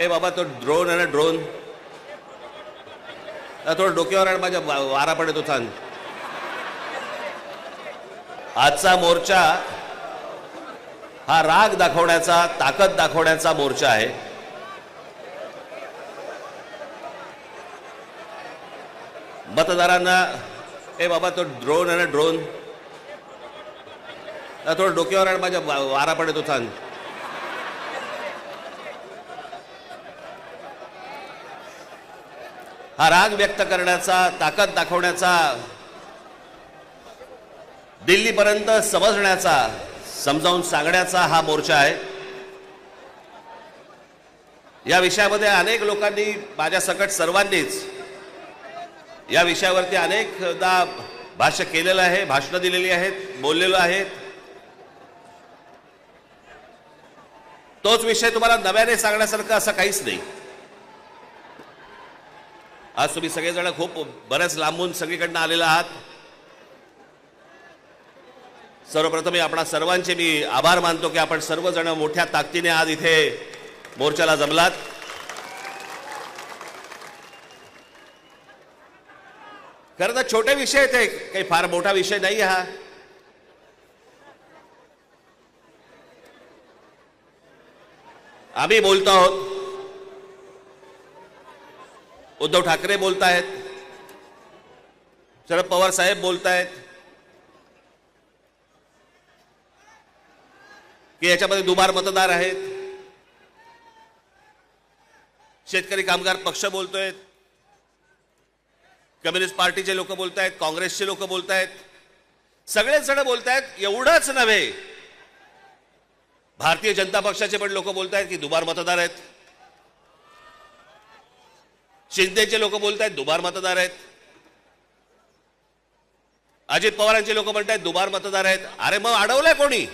ए बाबा तो ड्रोन आहे ना ड्रोन थोडं डोक्यावर आणि माझ्या वारा पडतो थांब आजचा मोर्चा हा राग दाखवण्याचा ताकद दाखवण्याचा मोर्चा आहे. मतदारांना ए बाबा तो ड्रोन आहे ना ड्रोन थोडं डोक्यावर आणि माझ्या वा- वारा पडतो थांब हा राग व्यक्त करण्याचा ताकद दाखवण्याचा दिल्लीपर्यंत समजण्याचा समजावून सांगण्याचा हा मोर्चा आहे. या विषयामध्ये अनेक लोकांनी माझ्या सकट सर्वांनीच या विषयावरती अनेकदा भाष्य केलेलं आहे भाषणं दिलेली आहेत बोललेलो आहेत तोच विषय तुम्हाला नव्याने सांगण्यासारखं असं काहीच नाही. आज तुम्ही सगळेजण खूप बऱ्याच लांबून सगळीकडनं आलेला आहात. सर्वप्रथम मी आपणा सर्वांचे मी आभार मानतो की आपण सर्वजण मोठ्या ताकदीने आज इथे मोर्चाला जमलात. खरं तर छोटे विषय आहेत काही फार मोठा विषय नाही हा. आम्ही बोलतो आहोत उद्धव ठाकरे बोलतायत शरद पवार साहेब बोलतायत की याच्यामध्ये दुबार मतदार आहेत. शेतकरी कामगार पक्ष बोलतोय. कम्युनिस्ट पार्टीचे लोक बोलतायत काँग्रेसचे लोक बोलतायत सगळेच जण बोलतायत एवढंच नव्हे. भारतीय जनता पक्षाचे पण लोक बोलतायत की दुबार मतदार आहेत. शिंदेचे लोक बोलतायत दुबार मतदार आहेत. अजित पवारांचे लोक म्हणतायत दुबार मतदार आहेत. अरे मग अडवलंय कोणी?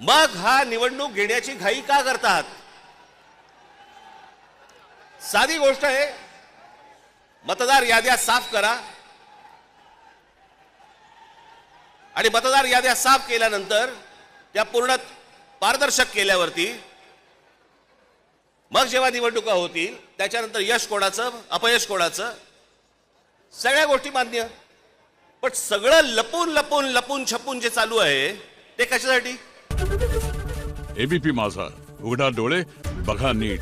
मग हा निवडणूक घेण्याची घाई का करतात? साधी गोष्ट आहे मतदार याद्या साफ करा. आणि मतदार याद्या साफ केल्यानंतर त्या पूर्ण पारदर्शक केल्यावरती मग जेव्हा निवडणुका होतील त्याच्यानंतर यश कोणाचं अपयश कोणाचं? सगळ्या गोष्टी मान्य. पण सगळं लपून लपून लपून छपून जे चालू आहे ते कशासाठी? एबीपी माझा. उघडा डोळे बघा नीट.